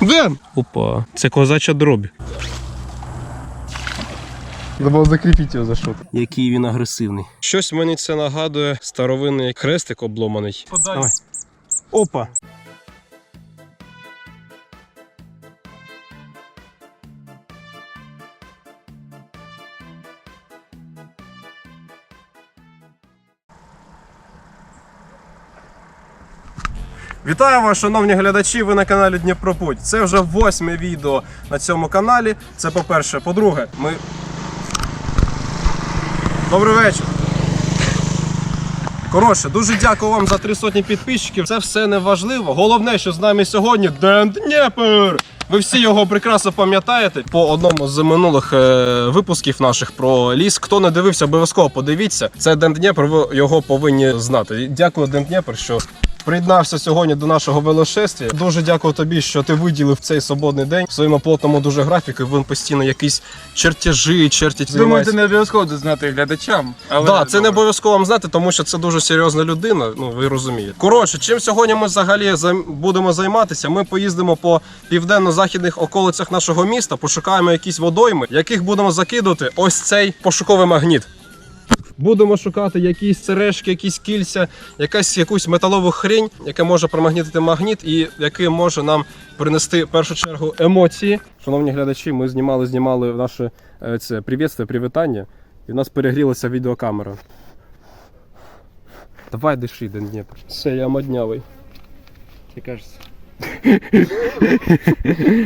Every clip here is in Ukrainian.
Ден! Опа, це козача дробь. Треба закріпити його за що. Який він агресивний. Щось мені це нагадує старовинний хрестик обломаний. Давай. Опа. Вітаю вас, шановні глядачі. Ви на каналі Дніпропуть. Це вже восьме відео на цьому каналі. Це по-перше. По-друге, ми. Добрий вечір. Коротше, дуже дякую вам за три сотні підписчиків. Це все не важливо. Головне, що з нами сьогодні Ден Дніпер. Ви всі його прекрасно пам'ятаєте по одному з минулих е, випусків наших про ліс. Хто не дивився, обов'язково подивіться. Це Ден Дніпер, ви його повинні знати. Дякую, Ден Дніпер, що приєднався сьогодні до нашого велошествия. Дуже дякую тобі, що ти виділив цей свободний день в своєму плотному дуже графіку. Він постійно якісь чертежі, чертять. Думаю, це не обов'язково знати глядачам. Але Так, це не обов'язково вам знати, тому що це дуже серйозна людина. Ну ви розумієте. Коротше, чим сьогодні ми взагалі будемо займатися? Ми поїздимо по південно-західних околицях нашого міста, пошукаємо якісь водойми, яких будемо закидувати ось цей пошуковий магніт. Будемо шукати якісь сережки, якісь кільця, якась якусь металову хрень, яка може промагнітити магніт і який може нам принести в першу чергу емоції. Шановні глядачі, ми знімали, знімали наше е, це привітство, привітання, і в нас перегрілася відеокамера. Давай диши, Дніпр. Все, я моднявий. Ти кажеться.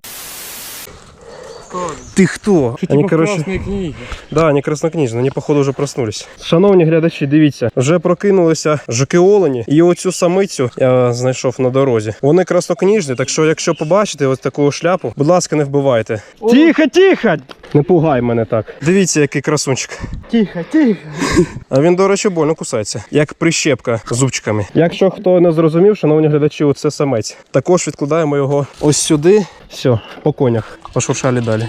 Ти хто? Они, классные книги. Да, они краснокнижні, вони походу вже проснулись. Шановні глядачі, дивіться, вже прокинулися жуки олені, і оцю самицю я знайшов на дорозі. Вони краснокніжні, так що, якщо побачите ось таку шляпу, будь ласка, не вбивайте. Тихо, тихо! Не пугай мене так. Дивіться, який красунчик. Тихо, тихо. А він, до речі, больно кусається, як прищепка зубчиками. Якщо хто не зрозумів, шановні глядачі, це самець. Також відкладаємо його ось сюди. Все, по конях. Пошуршали далі.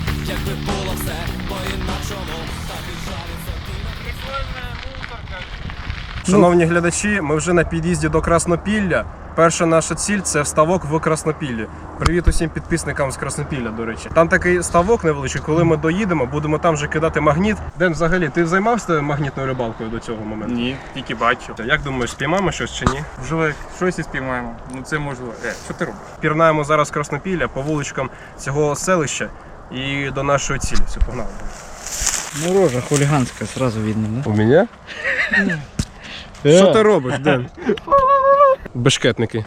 якби було все по-інакшому, так і жалиться Шановні глядачі, ми вже на під'їзді до Краснопілля. Перша наша ціль це ставок в Краснопіллі. Привіт усім підписникам з Краснопілля, до речі. Там такий ставок невеличкий, коли ми доїдемо, будемо там вже кидати магніт. Ден, взагалі, ти займався магнітною рибалкою до цього моменту? Ні, тільки бачу. Як думаєш, спіймаємо щось чи ні? Можливо, щось і спіймаємо. Ну це можливо. Е, що ти робиш? Пірнаємо зараз Краснопілля по вуличкам цього селища і до нашої цілі. Все, погнали. Ну, рожа хулиганская, сразу видно, да? У мене? Що ти робиш, Ден? Бешкетники.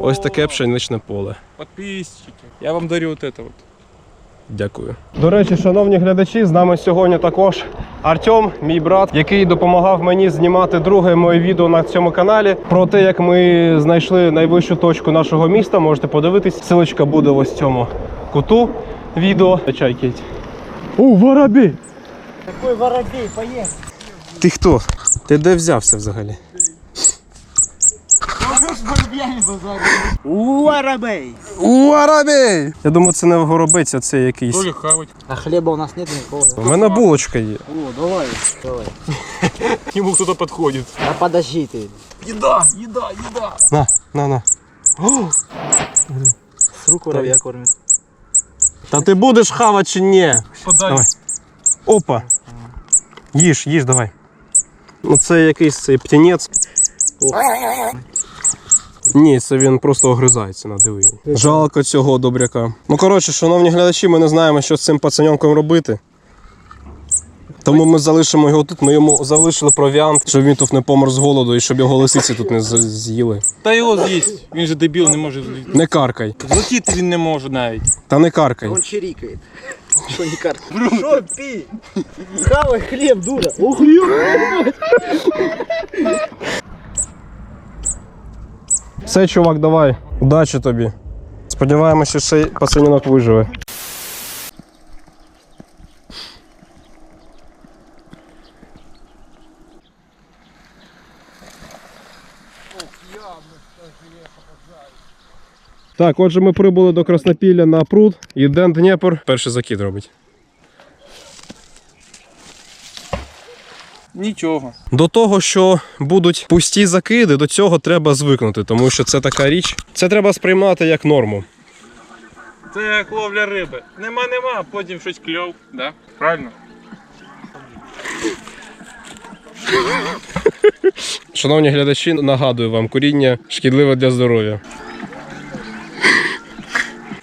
Ось таке пшеничне поле. Подписчики. Я вам дарю от это вот. Дякую. До речі, шановні глядачі, з нами сьогодні також Артем, мій брат, який допомагав мені знімати друге моє відео на цьому каналі про те, як ми знайшли найвищу точку нашого міста. Можете подивитись. Силочка буде ось в цьому куту відео. Чай, Кеть. О, воробей! Какой воробей, поехали. Ти хто? Ти де взявся взагалі? Воробей! Воробей! Я думаю, це не горобець, а це якийсь. Толя хавать. А хлеба у нас нет никакого, да? У мене булочка є. О, давай, давай. К нему кто-то подходит. А подожди ты. Їда, їда, їда. На, на, на. О, С рук воробья кормят. Та ти будеш хавати чи ні? Подай. Давай. Опа. Їж, їж, давай. Ну це якийсь цей птінець. Ні, це він просто огризається на диви. Жалко цього добряка. Ну коротше, шановні глядачі, ми не знаємо, що з цим пацаньонком робити. Тому ми залишимо його тут, ми йому залишили провіант, щоб він тут не помер з голоду і щоб його лисиці тут не з- з'їли. Та його з'їсть. Він же дебіл, не може злізти. Не каркай. Злетіти він не може навіть. Та не каркай. Он чирикает. Что не карт? Что пи? Хавай хлеб, дура. О. Все, чувак, давай. Удачі тобі. Сподіваємося, що цей пацанінок виживе. Так, отже, ми прибули до Краснопілля на пруд, і Ден Дніпр перший закид робить. Нічого. До того, що будуть пусті закиди, до цього треба звикнути, тому що це така річ. Це треба сприймати як норму. Це як ловля риби. Нема, нема, а потім щось кльов. Да? Правильно? Шановні глядачі, нагадую вам, куріння шкідливе для здоров'я.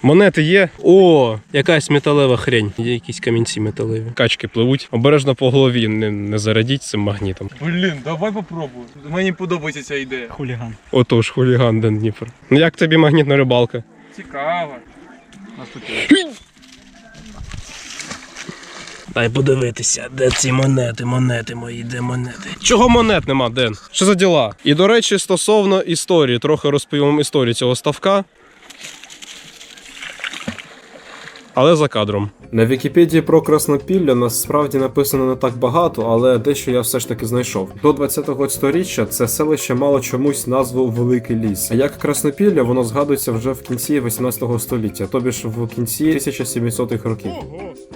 Монети є. О, якась металева хрень. Є якісь камінці металеві. Качки пливуть. Обережно по голові не, не зарадіть цим магнітом. Блін, давай попробуємо. Мені подобається ця ідея. Хулиган. Отож, хуліган Ден Дніпр. Ну як тобі магнітна рибалка? Цікаво. Наступне. Дай подивитися, де ці монети, монети мої, де монети. Чого монет нема, Ден? Що за діла? І до речі, стосовно історії, трохи розповім історію цього ставка. Але за кадром. На Вікіпедії про Краснопілля насправді написано не так багато, але дещо я все ж таки знайшов. До 20-го сторіччя це селище мало чомусь назву Великий Ліс. А як Краснопілля, воно згадується вже в кінці 18 століття, тобі ж в кінці 1700-х років.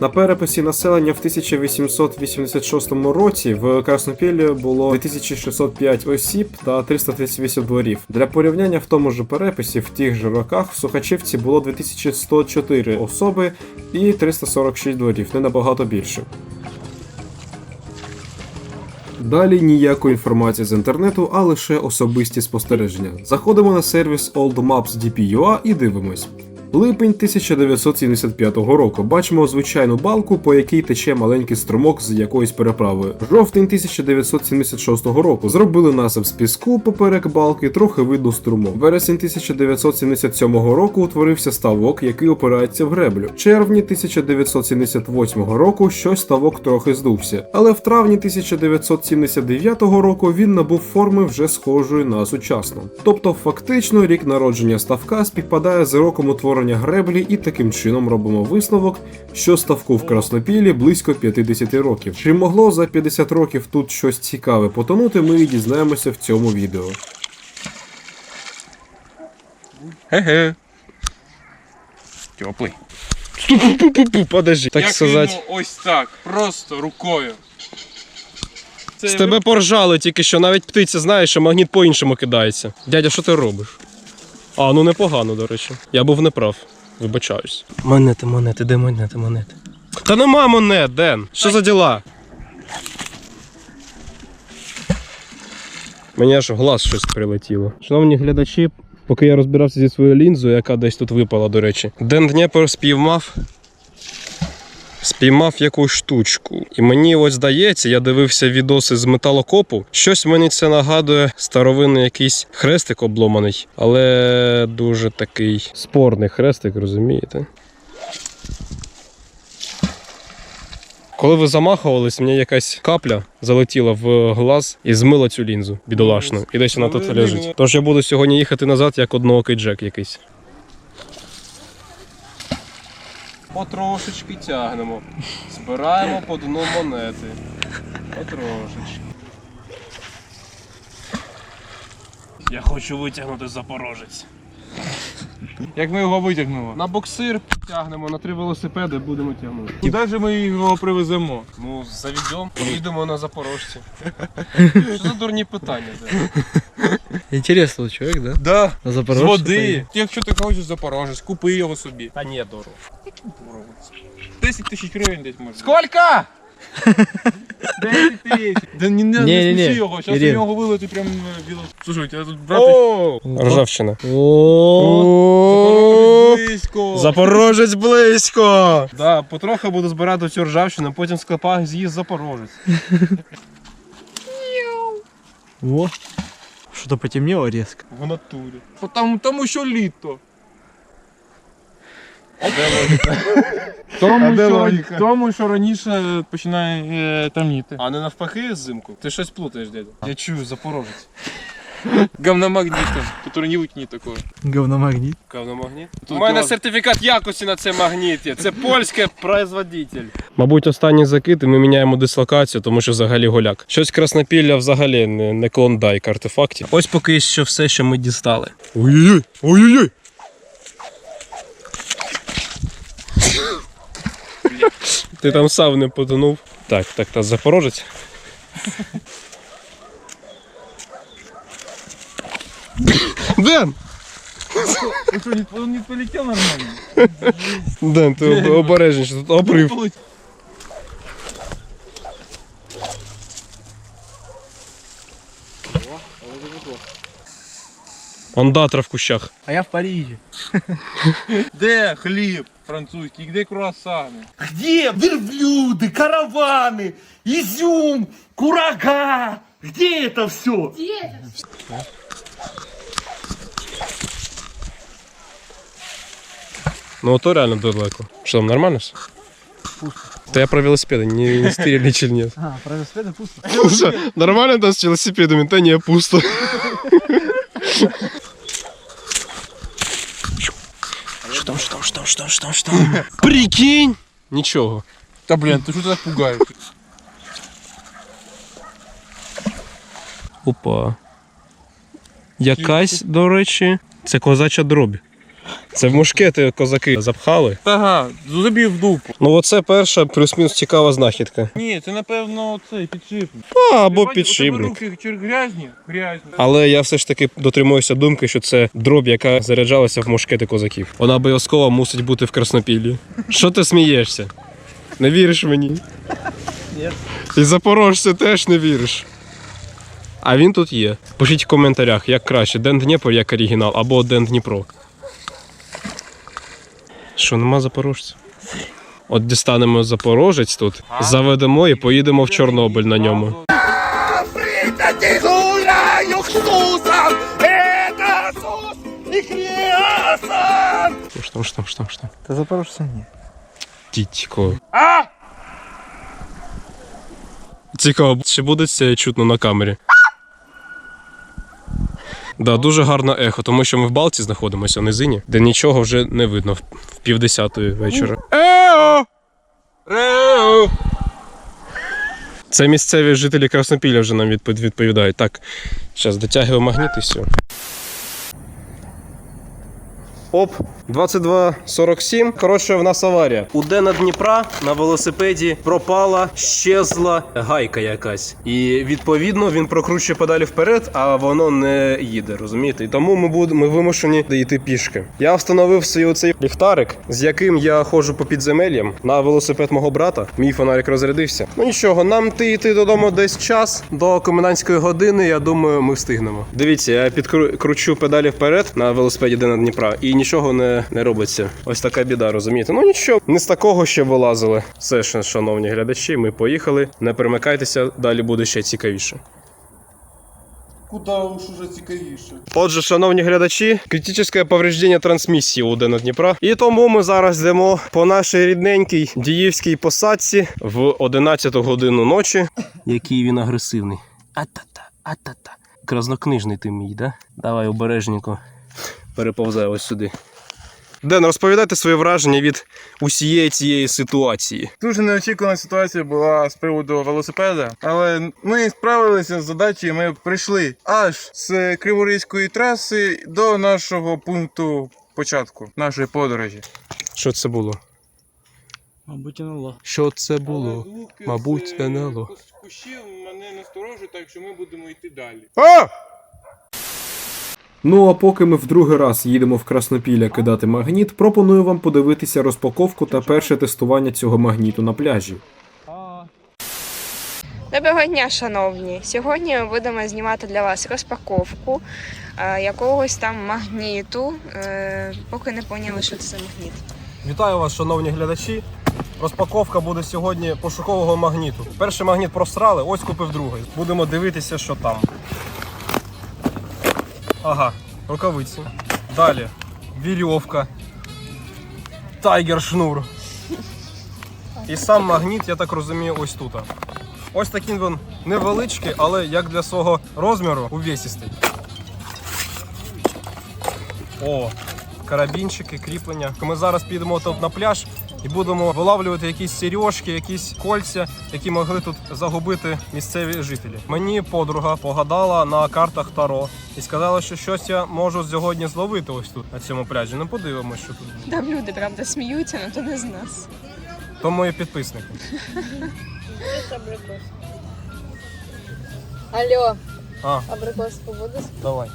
На переписі населення в 1886 році в Краснопіллі було 2605 осіб та 338 дворів. Для порівняння в тому ж переписі в тих же роках в Сухачівці було 2104 особи і 346 дворів, не набагато більше. Далі ніякої інформації з інтернету, а лише особисті спостереження. Заходимо на сервіс oldmaps.dp.ua і дивимось. Липень 1975 року бачимо звичайну балку, по якій тече маленький струмок з якоюсь переправою. Жовтень 1976 року зробили насип з піску поперек балки, трохи видно струмок. Вересень 1977 року утворився ставок, який опирається в греблю. Червні 1978 року щось ставок трохи здувся, але в травні 1979 року він набув форми вже схожої на сучасну. Тобто, фактично, рік народження ставка співпадає з роком утворення греблі, і таким чином робимо висновок, що ставку в Краснопілі близько 50 років. Чи могло за 50 років тут щось цікаве потонути, ми і дізнаємося в цьому відео. Ге-ге. Теплий. Подожди, так Як сказати. йому ось так, просто рукою. Це З тебе поржали тільки що навіть птиця знає, що магніт по-іншому кидається. Дядя, що ти робиш? А, ну непогано, до речі. Я був неправ. Вибачаюсь. Монети, монети, де монети, монети? Та нема монет, Ден. Що за діла? Мені аж в глаз щось прилетіло. Шановні глядачі, поки я розбирався зі своєю лінзою, яка десь тут випала, до речі, Ден Дніпер спіймав спіймав якусь штучку. І мені ось здається, я дивився відоси з металокопу. Щось мені це нагадує старовинний якийсь хрестик обломаний, але дуже такий спорний хрестик, розумієте? Коли ви замахувались, мені якась капля залетіла в глаз і змила цю лінзу бідолашну. І десь вона тут лежить. Тож я буду сьогодні їхати назад, як одноокий Джек якийсь. Потрошечки тягнемо. Збираємо по дну монети. Потрошечки. Я хочу витягнути запорожець. Як ми його витягнули? На боксир тягнемо, на три велосипеди будемо тягнути. Куди ж ми його привеземо? Ну, заведемо, поїдемо на запорожці. Що за дурні питання? Де? Интересный человек, да? Да. На З Запорожце води. поїде. Якщо ти хочеш Запорожець, купи його собі. Та ні, дорого. 10 тисяч гривень десь може. Сколько? 10 тисяч. Да не, не, не сміши його, зараз у Ірин. нього вилити прям е, біло. Слушай, у тебе тут брати О, ржавчина. О, близько. Запорожець близько! Да, потроху буду збирати цю ржавчину, потім в склепах з'їсть Запорожець. О. Что-то потемнело резко. В натурі. Потому, тому що літо. Тому, А де що, логіка? тому що раніше починає е, темніти. А не навпаки взимку? Ти щось плутаєш, дядя. Я чую Запорожець. Говномагніт, який не выкинет такого. Говномагнит. Говномагніт? У мене сертифікат якості на це магніт. Це польський производитель. Мабуть, останній закид, і ми міняємо дислокацію, тому що взагалі голяк. Щось краснопілля взагалі не, не клондайк артефактів. Ось поки що все, що ми дістали. Ой-ой-ой! Ой-ой-ой! Ти там сам не потонув. Так, так, та запорожець. Ден! Он что, не, он не полетел нормально? Ти об- обережніше, тут обрив. Ондатра в кущах. А я в Париже. Де хліб французький, де круасани? Где верблюды, караваны, изюм, курага? Где это все? Ну то реально далеко. Що там нормально все? Та я про велосипеди, не, не стерильный чи нет. А, про велосипеды пусто. Що, нормально там з велосипедами? Та ні, пусто. Що там, що там, що там, що там, що там, що там? Прикинь! Нічого. Та блін, ти що ти так пугаєш? Опа. Якась, до речі, це козача дробь. Це в мушкети козаки запхали. Ага, забій в дупу. Ну, оце перша плюс-мінус цікава знахідка. Ні, це напевно цей підшипник. А, або Ти бачиш, у тебе підшипник. руки грязні? Грязні. Але я все ж таки дотримуюся думки, що це дробь, яка заряджалася в мушкети козаків. Вона обов'язково мусить бути в краснопіллі. Що ти смієшся? Не віриш мені? Ні. І запорожця теж не віриш. А він тут є. Пишіть в коментарях, як краще, Ден Дніпро як оригінал або Ден Дніпро. Що, нема запорожця? От дістанемо запорожець тут, заведемо і поїдемо в Чорнобиль на ньому. Що що що що там? Да Запорожца нет. Тітько. Цікаво, чи буде це чутно на камері? Да, дуже гарне ехо, тому що ми в Балті знаходимося в низині, де нічого вже не видно в півдесятої вечора. Ео! Рео! Це місцеві жителі Краснопілля вже нам відповідають. Так, зараз дотягуємо магніт і все. Оп, 22.47. Коротше, в нас аварія. У Дена Дніпра на велосипеді пропала, щезла гайка якась. І відповідно він прокручує педалі вперед, а воно не їде, розумієте? І тому ми будемо ми вимушені йти пішки. Я встановив свій оцей ліхтарик, з яким я ходжу по підземеллям на велосипед мого брата. Мій фонарик розрядився. Ну нічого, нам йти йти додому десь час до комендантської години. Я думаю, ми встигнемо. Дивіться, я підкручу педалі вперед на велосипеді Дена Дніпра, і нічого не, не робиться. Ось така біда, розумієте? Ну нічого, не з такого ще вилазили. Все ж, шановні глядачі, ми поїхали. Не перемикайтеся, далі буде ще цікавіше. Куда уж уже цікавіше. Отже, шановні глядачі, критичне повреждення трансмісії у Дена Дніпра. І тому ми зараз йдемо по нашій рідненькій діївській посадці в 11 годину ночі. Який він агресивний. А-та-та, а-та-та. Краснокнижний ти мій, да? Давай обережненько переповзай ось сюди. Ден, розповідайте свої враження від усієї цієї ситуації. Дуже неочікувана ситуація була з приводу велосипеда, але ми справилися з задачею. Ми прийшли аж з Криворізької траси до нашого пункту початку нашої подорожі. Що це було? Мабуть, НЛО. Що це було? Мабуть, НЛО. Кущів мене насторожують, так що ми будемо йти далі. А! Ну а поки ми в другий раз їдемо в Краснопілля кидати магніт, пропоную вам подивитися розпаковку та перше тестування цього магніту на пляжі. Доброго дня, шановні! Сьогодні ми будемо знімати для вас розпаковку е, якогось там магніту. Е, поки не поняли, що це за магніт. Вітаю вас, шановні глядачі. Розпаковка буде сьогодні пошукового магніту. Перший магніт просрали, ось купив другий. Будемо дивитися, що там. Ага, рукавиці. Далі вірьовка. Тайгер шнур. І сам магніт, я так розумію, ось тут. Ось такий він невеличкий, але як для свого розміру увесістий. О, карабінчики, кріплення. Ми зараз підемо тут на пляж і будемо вилавлювати якісь сережки, якісь кольця, які могли тут загубити місцеві жителі. Мені подруга погадала на картах Таро і сказала, що щось я можу сьогодні зловити ось тут на цьому пляжі. Ну подивимось, що тут. Там люди, правда, сміються, але то не з нас. То мої підписники. Алло, А, абрикос побудеш? давай.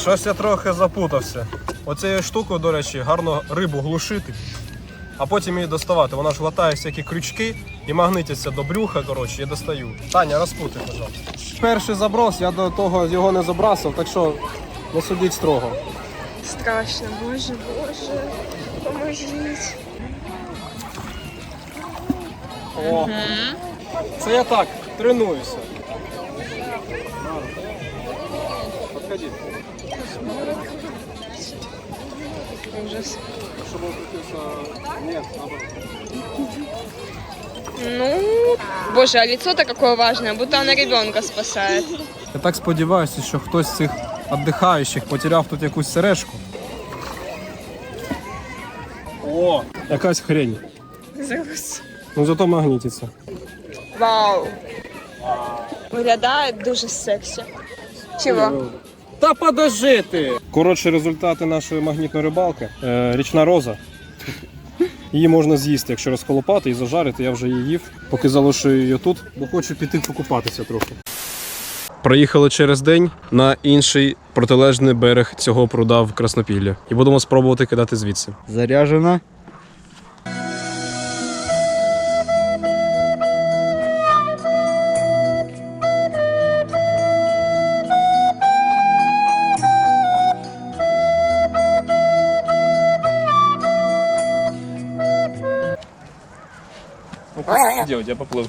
Щось я трохи запутався. Оцією штукою, до речі, гарно рибу глушити, а потім її доставати. Вона ж глотає всякі крючки і магнититься до брюха, коротше, я достаю. Таня, розпутай, пожалуйста. Перший заброс, я до того його не забрасив, так що не судіть строго. Страшно, боже, боже, поможіть. О, це я так, тренуюся. Подходи. Ужас. Щоб он крутився... Ні, наоборот. Ну, боже, а лицо-то какое важное, будто она ребенка спасает. Я так сподіваюся, що хтось з цих віддихаючих потеряв тут якусь сережку. О, якась хрень. Зараз. Ну зато магнітиться. Вау. Виглядає дуже сексі. Чого? Та подожди ти! Коротше, результати нашої магнітної рибалки. Е, річна роза. Її можна з'їсти, якщо розколопати і зажарити. Я вже її їв, поки залишую її тут, бо хочу піти покупатися трохи. Проїхали через день на інший протилежний берег цього пруда в Краснопіллі. І будемо спробувати кидати звідси. Заряжена. Делать, я поплыл.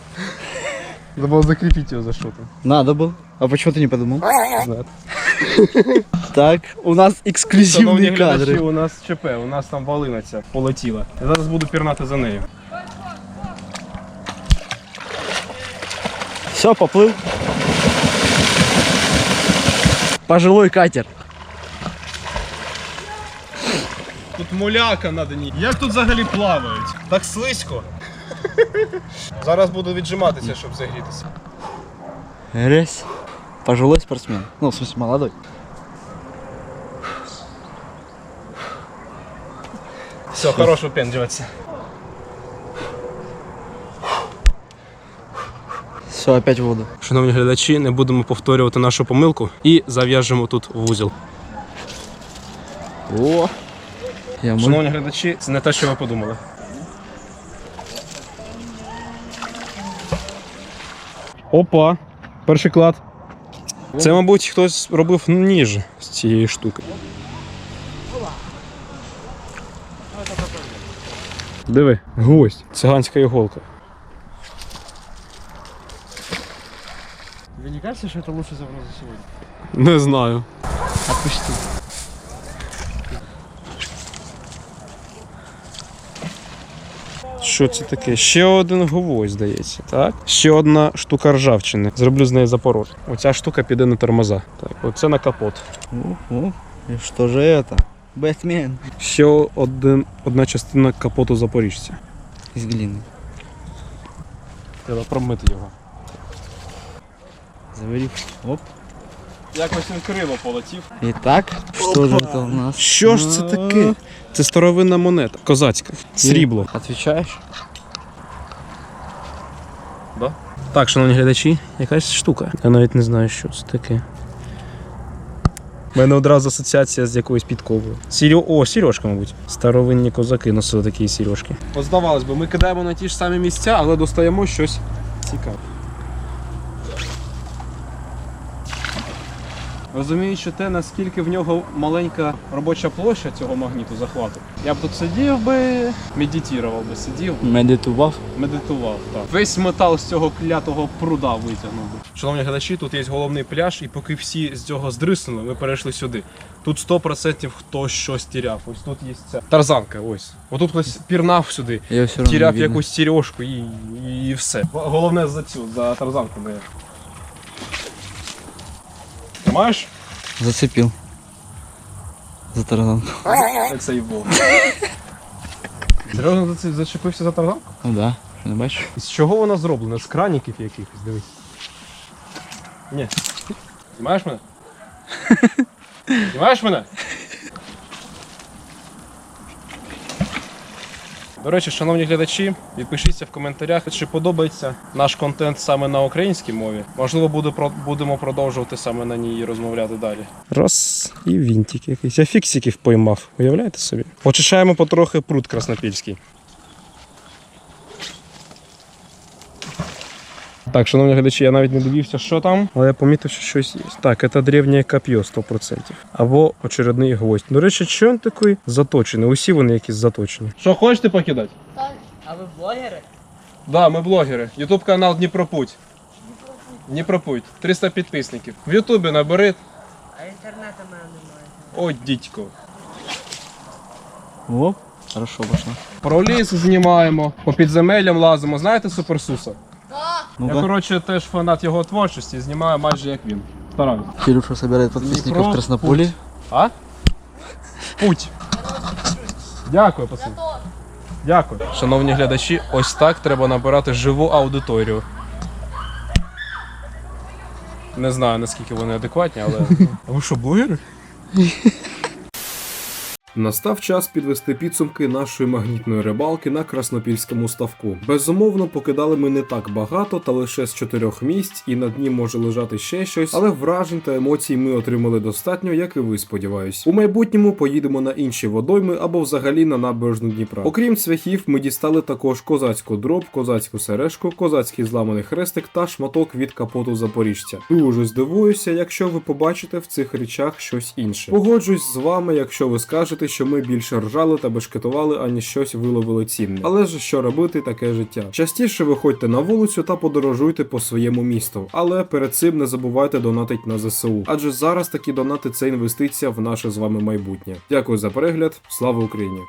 Надо было закрепить ее за что-то. Надо было. А почему ты не подумал? Знаю. Так, у нас Шановні ексклюзивні глядачі, кадри. у нас ЧП, у нас там волина ця полетіла. Я зараз буду пірнати за нею. Все, поплыл. Пожилой катер. Тут муляка на дні. Як тут взагалі плавають? Так слизько. Зараз буду віджиматися, щоб загрітися. Раз. Пожилой спортсмен. Ну, в смысле, молодой. Все, хорош випенджуватися. Все, опять в воду. Шановні глядачі, не будемо повторювати нашу помилку і зав'яжемо тут вузол. О! Я. Шановні глядачі, це не те, що ви подумали. Опа, перший клад. Це, мабуть, хтось робив ніж з цієї штуки. Диви, гвоздь, циганська іголка. Тебе не кажется, что это лучший заброс за сегодня? Не знаю. Отпусти. Що це таке? Ще один гвоздь, здається, так? Ще одна штука ржавчини. Зроблю з неї запорож. Оця штука піде на тормоза. Так, оце на капот. О, о. И что же это? Бэтмен. Ще один, одна частина капоту запоріжця. Из глины. Треба промити його. Заварив. Оп. Якось він криво полетів. Итак, что же это у нас? Що ж це таке? Це старовинна монета, козацька. Срібло. Отвечаешь? Да? Так, шановні глядачі, якась штука. Я навіть не знаю, що це таке. У мене одразу асоціація з якоюсь підковою. Сірьо... О, сережка, мабуть. Старовинні козаки носили такі сережки. От здавалось би, ми кидаємо на ті ж самі місця, але достаємо щось цікаве. Розуміючи те, наскільки в нього маленька робоча площа цього магніту захвату, я б тут сидів би, медитував би, сидів Медитував. медитував. Так. Весь метал з цього клятого пруда витягнув би. Шановні глядачі, тут є головний пляж, і поки всі з цього здриснули, ми перейшли сюди. Тут 100% хтось щось тіряв. Ось тут є ця тарзанка. Ось. Отут хтось пірнав сюди. Я все равно Тіряв якусь сережку і, і, і все. Головне за цю, за тарзанку не. Тримаєш? Зацепил. За тарзанку. Як це було. Серйозно заці- зачепився за тарзанку? Ну да, що не бачиш? З чого вона зроблена? З краніків якихось, дивись. Ні. Знімаєш мене? Знімаєш мене? До речі, шановні глядачі, відпишіться в коментарях, чи подобається наш контент саме на українській мові. Можливо, буде, про- будемо продовжувати саме на ній розмовляти далі. Раз і вінтик якийсь. Я фіксиків поймав. Уявляєте собі? Очищаємо потрохи пруд краснопільський. Так, шановні глядачі, я навіть не дивився, що там, але я помітив, що щось є. Так, це древнє коп'є 100%. Або очередний гвоздь. До речі, що він такий заточений? Усі вони якісь заточені. Що, хочете покидати? А ви блогери? Да, ми блогери. Ютуб канал Дніпропуть. Дніпропуть. 300 підписників. В Ютубі набери. А інтернету в мене немає. О, дідько. Оп, хорошо пошло. Про ліс знімаємо, по підземеллям лазимо. Знаєте Суперсуса? Я, Ну-ка. коротше, теж фанат його творчості, знімаю майже як він. Стараюсь. Кирюша собирает подписчиков Дніпро, в Краснополе. А? Путь. Дякую, пацан. Дякую. Шановні глядачі, ось так треба набирати живу аудиторію. Не знаю, наскільки вони адекватні, але. А ви що, блогери? Настав час підвести підсумки нашої магнітної рибалки на краснопільському ставку. Безумовно, покидали ми не так багато, та лише з чотирьох місць, і на дні може лежати ще щось, але вражень та емоцій ми отримали достатньо, як і ви сподіваюсь. У майбутньому поїдемо на інші водойми або взагалі на набережну Дніпра. Окрім цвяхів, ми дістали також козацьку дроб, козацьку сережку, козацький зламаний хрестик та шматок від капоту запоріжця. Дуже здивуюся, якщо ви побачите в цих речах щось інше. Погоджусь з вами, якщо ви скажете, що ми більше ржали та бешкетували, ані щось виловили цінне. Але ж що робити, таке життя. Частіше виходьте на вулицю та подорожуйте по своєму місту. Але перед цим не забувайте донатить на ЗСУ. Адже зараз такі донати це інвестиція в наше з вами майбутнє. Дякую за перегляд. Слава Україні!